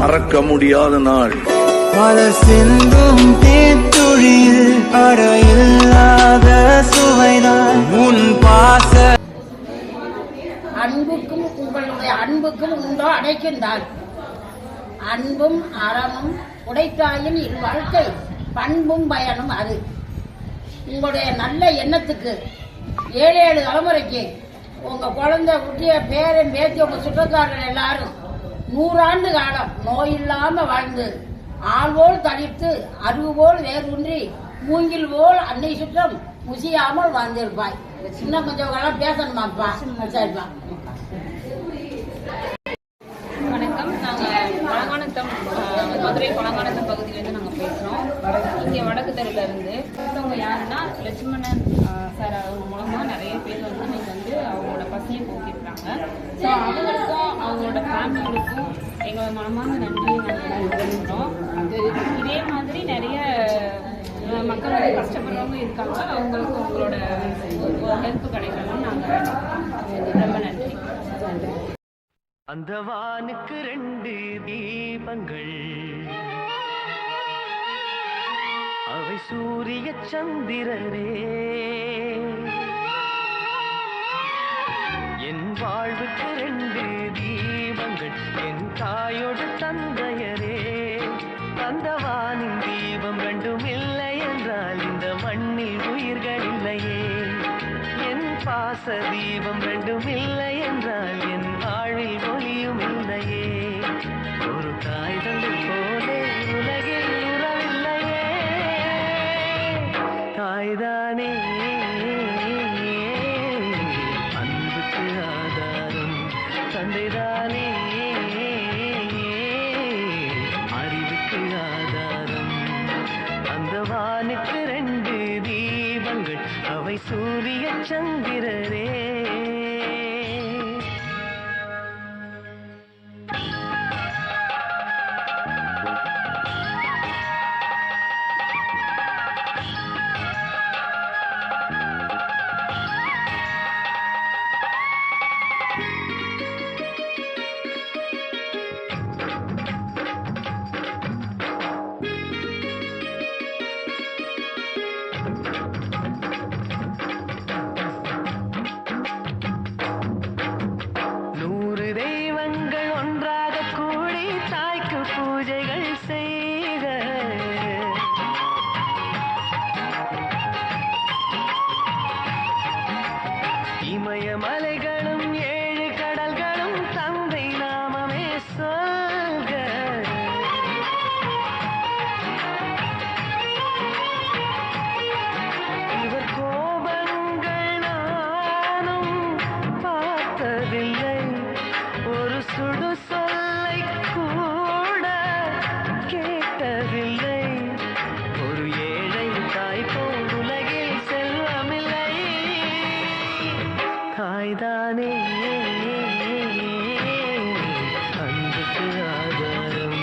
மறக்க முடியாத நாள். மலர் சிந்தும் தேத்துழில் அடையில்லாத சுவைதான். உன் பாச அன்புக்கும் உங்களுடைய அன்புக்கும் உண்டோ அடைக்கின்றார் அன்பும் அறமும் உடைத்தாயின் இல்வாழ்க்கை பண்பும் பயனும் அது. உங்களுடைய நல்ல எண்ணத்துக்கு ஏழு ஏழு தலைமுறைக்கு உங்க குழந்தை குட்டிய பேரன் பேத்தி உங்க சுற்றத்தார்கள் எல்லாரும் நூறாண்டு காலம் நோயில்லாம வாழ்ந்து ஆள்போல் தளித்து அறிவு போல் வேரூன்றி மூங்கில் போல் அன்னை சுற்றம் முசியாமல் வாழ்ந்திருப்பாய். சின்ன கொஞ்சம் எல்லாம் பேசணுமாப்பா? சரிப்பா. வணக்கம். நாங்கள் பழங்கானத்தம் மதுரை பழங்கானத்தம் பகுதியிலேருந்து நாங்கள் பேசுகிறோம் இங்கே வடக்கு தெருவில் இருந்து அவங்க யாருன்னா லட்சுமணன் சார் அவங்க மூலமாக நிறைய பேர் வந்து இன்னைக்கு வந்து அவங்களோட பசியை போக்கியிருக்காங்க ஸோ அவங்களுக்கும் அவங்களோட ஃபேமிலிக்கும் எங்களோட மனமார்ந்த நன்றியை நாங்கள் தெரிவிக்கிறோம் இதே மாதிரி நிறைய மக்கள் வந்து கஷ்டப்படுறவங்க இருக்காங்க. அவங்களுக்கு உங்களோட ஹெல்ப் கிடைக்கணும்னு நாங்கள் ரொம்ப நன்றி. அந்த வானுக்கு ரெண்டு தீபங்கள். அவை சூரிய சந்திரரே என் வாழ்வுக்கு ரெண்டு தாயோடு தந்தையரே தந்தவானின் தீபம் ரெண்டும் இல்லை என்றால் இந்த மண்ணில் உயிர்கள் இல்லையே. என் பாச தீபம் ரெண்டும் இல்லை என்றால் என் வாழ்வில் ஒளியும் இல்லையே. ஒரு தாய் தந்தை போலே உலகில் உறவில்லையே. தாய்தானே. அன்புக்கு ஆதாரம் தந்தைதானே. அவை சூரிய சந்திரரே. பூஜைகள் செய்த தாய்தானே அன்புக்கு ஆதாரம்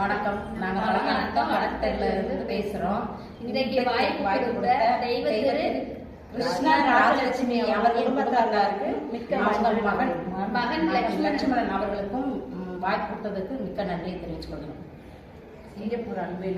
வணக்கம். நாங்கள் வணக்கம். வடக்கரில் இருந்து பேசுறோம். இன்றைக்கு வாய்ப்பு கொடுத்த தெய்வ திரு கிருஷ்ணா ராஜலட்சுமி அவர் குடும்பத்தாருக்கு மிக்க அவங்கள் மகன் மகன் லட்சுமணன். அவர்களுக்கும் வாய்ப்பு கொடுத்ததுக்கு மிக்க நன்றி தெரிவித்துக் கொள்கிறோம் சிங்கப்பூர் அன்பு